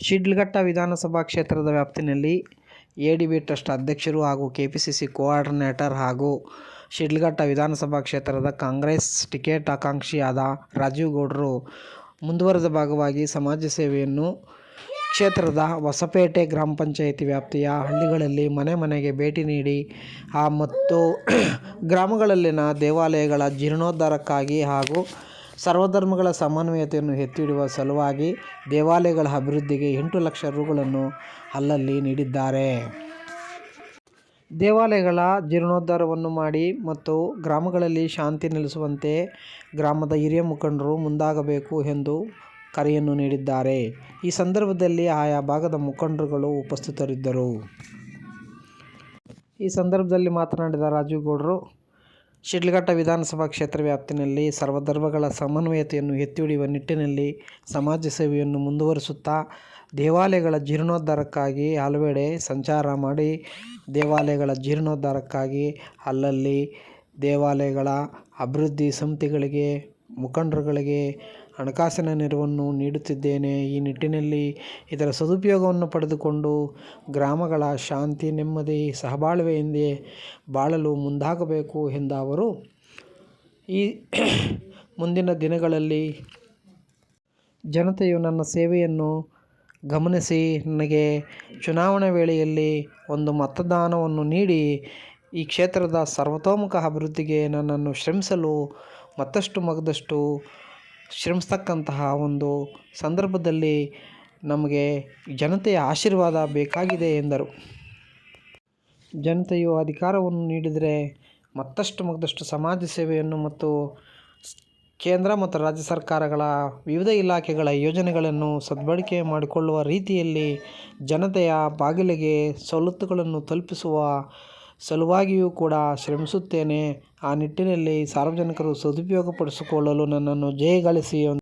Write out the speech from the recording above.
ಶಿಡ್ಲಘಟ್ಟ ವಿಧಾನಸಭಾ ಕ್ಷೇತ್ರದ ವ್ಯಾಪ್ತಿಯಲ್ಲಿ ಎ ಡಿ ಬಿ ಟ್ರಸ್ಟ್ ಅಧ್ಯಕ್ಷರು ಹಾಗೂ K P C C coordinator ಹಾಗೂ ಶಿಡ್ಲಘಟ್ಟ ವಿಧಾನಸಭಾ ಕ್ಷೇತ್ರದ ಕಾಂಗ್ರೆಸ್ ಟಿಕೆಟ್ ಆಕಾಂಕ್ಷಿಯಾದ ರಾಜೀವ್ ಗೌಡರು ಮುಂದುವರೆದ ಭಾಗವಾಗಿ ಸಮಾಜ ಸೇವೆಯನ್ನು ಕ್ಷೇತ್ರದ ಹೊಸಪೇಟೆ ಗ್ರಾಮ ಪಂಚಾಯಿತಿ ವ್ಯಾಪ್ತಿಯ ಹಳ್ಳಿಗಳಲ್ಲಿ ಮನೆ ಮನೆಗೆ ಭೇಟಿ ನೀಡಿ, ಆ ಮತ್ತು ಗ್ರಾಮಗಳಲ್ಲಿನ ದೇವಾಲಯಗಳ ಜೀರ್ಣೋದ್ಧಾರಕ್ಕಾಗಿ ಹಾಗೂ ಸರ್ವಧರ್ಮಗಳ ಸಮನ್ವಯತೆಯನ್ನು ಎತ್ತಿ ಹಿಡಿಯುವ ಸಲುವಾಗಿ ದೇವಾಲಯಗಳ ಅಭಿವೃದ್ಧಿಗೆ ಎಂಟು ಲಕ್ಷ ರುಗಳನ್ನು ಅಲ್ಲಲ್ಲಿ ನೀಡಿದ್ದಾರೆ. ದೇವಾಲಯಗಳ ಜೀರ್ಣೋದ್ಧಾರವನ್ನು ಮಾಡಿ ಮತ್ತು ಗ್ರಾಮಗಳಲ್ಲಿ ಶಾಂತಿ ನೆಲೆಸುವಂತೆ ಗ್ರಾಮದ ಹಿರಿಯ ಮುಖಂಡರು ಮುಂದಾಗಬೇಕು ಎಂದು ಕರೆಯನ್ನು ನೀಡಿದ್ದಾರೆ. ಈ ಸಂದರ್ಭದಲ್ಲಿ ಆಯಾ ಭಾಗದ ಮುಖಂಡರುಗಳು ಉಪಸ್ಥಿತರಿದ್ದರು. ಈ ಸಂದರ್ಭದಲ್ಲಿ ಮಾತನಾಡಿದ ರಾಜೀವ್ ಗೌಡರು, ಶಿಡ್ಲಘಟ್ಟ ವಿಧಾನಸಭಾ ಕ್ಷೇತ್ರ ವ್ಯಾಪ್ತಿಯಲ್ಲಿ ಸರ್ವಧರ್ಮಗಳ ಸಮನ್ವಯತೆಯನ್ನು ಎತ್ತಿ ಹಿಡಿಯುವ ನಿಟ್ಟಿನಲ್ಲಿ ಸಮಾಜ ಸೇವೆಯನ್ನು ಮುಂದುವರಿಸುತ್ತಾ ದೇವಾಲಯಗಳ ಜೀರ್ಣೋದ್ಧಾರಕ್ಕಾಗಿ ಹಲವೆಡೆ ಸಂಚಾರ ಮಾಡಿ ದೇವಾಲಯಗಳ ಜೀರ್ಣೋದ್ಧಾರಕ್ಕಾಗಿ ಅಲ್ಲಲ್ಲಿ ದೇವಾಲಯಗಳ ಅಭಿವೃದ್ಧಿ ಸಮಿತಿಗಳಿಗೆ, ಮುಖಂಡರುಗಳಿಗೆ ಹಣಕಾಸಿನ ನೆರವನ್ನು ನೀಡುತ್ತಿದ್ದೇನೆ. ಈ ನಿಟ್ಟಿನಲ್ಲಿ ಇದರ ಸದುಪಯೋಗವನ್ನು ಪಡೆದುಕೊಂಡು ಗ್ರಾಮಗಳ ಶಾಂತಿ, ನೆಮ್ಮದಿ, ಸಹಬಾಳ್ವೆಯಿಂದ ಬಾಳಲು ಮುಂದಾಗಬೇಕು ಎಂದ ಅವರು, ಈ ಮುಂದಿನ ದಿನಗಳಲ್ಲಿ ಜನತೆಯು ನನ್ನ ಸೇವೆಯನ್ನು ಗಮನಿಸಿ ನನಗೆ ಚುನಾವಣೆ ವೇಳೆಯಲ್ಲಿ ಒಂದು ಮತದಾನವನ್ನು ನೀಡಿ ಈ ಕ್ಷೇತ್ರದ ಸರ್ವತೋಮುಖ ಅಭಿವೃದ್ಧಿಗೆ ನನ್ನನ್ನು ಶ್ರಮಿಸಲು ಮತ್ತಷ್ಟು ಮಗದಷ್ಟು ಶ್ರಮಿಸತಕ್ಕಂತಹ ಒಂದು ಸಂದರ್ಭದಲ್ಲಿ ನಮಗೆ ಜನತೆಯ ಆಶೀರ್ವಾದ ಬೇಕಾಗಿದೆ ಎಂದರು. ಜನತೆಯು ಅಧಿಕಾರವನ್ನು ನೀಡಿದರೆ ಮತ್ತಷ್ಟು ಮತ್ತಷ್ಟು ಸಮಾಜ ಸೇವೆಯನ್ನು ಮತ್ತು ಕೇಂದ್ರ ಮತ್ತು ರಾಜ್ಯ ಸರ್ಕಾರಗಳ ವಿವಿಧ ಇಲಾಖೆಗಳ ಯೋಜನೆಗಳನ್ನು ಸದ್ಬಳಕೆ ಮಾಡಿಕೊಳ್ಳುವ ರೀತಿಯಲ್ಲಿ ಜನತೆಯ ಬಾಗಿಲಿಗೆ ಸವಲತ್ತುಗಳನ್ನು ತಲುಪಿಸುವ ಸಲುವಾಗಿಯೂ ಕೂಡ ಶ್ರಮಿಸುತ್ತೇನೆ. ಆ ನಿಟ್ಟಿನಲ್ಲಿ ಸಾರ್ವಜನಿಕರು ಸದುಪಯೋಗಪಡಿಸಿಕೊಳ್ಳಲು ನನ್ನನ್ನು ಜಯಗಳಿಸಿ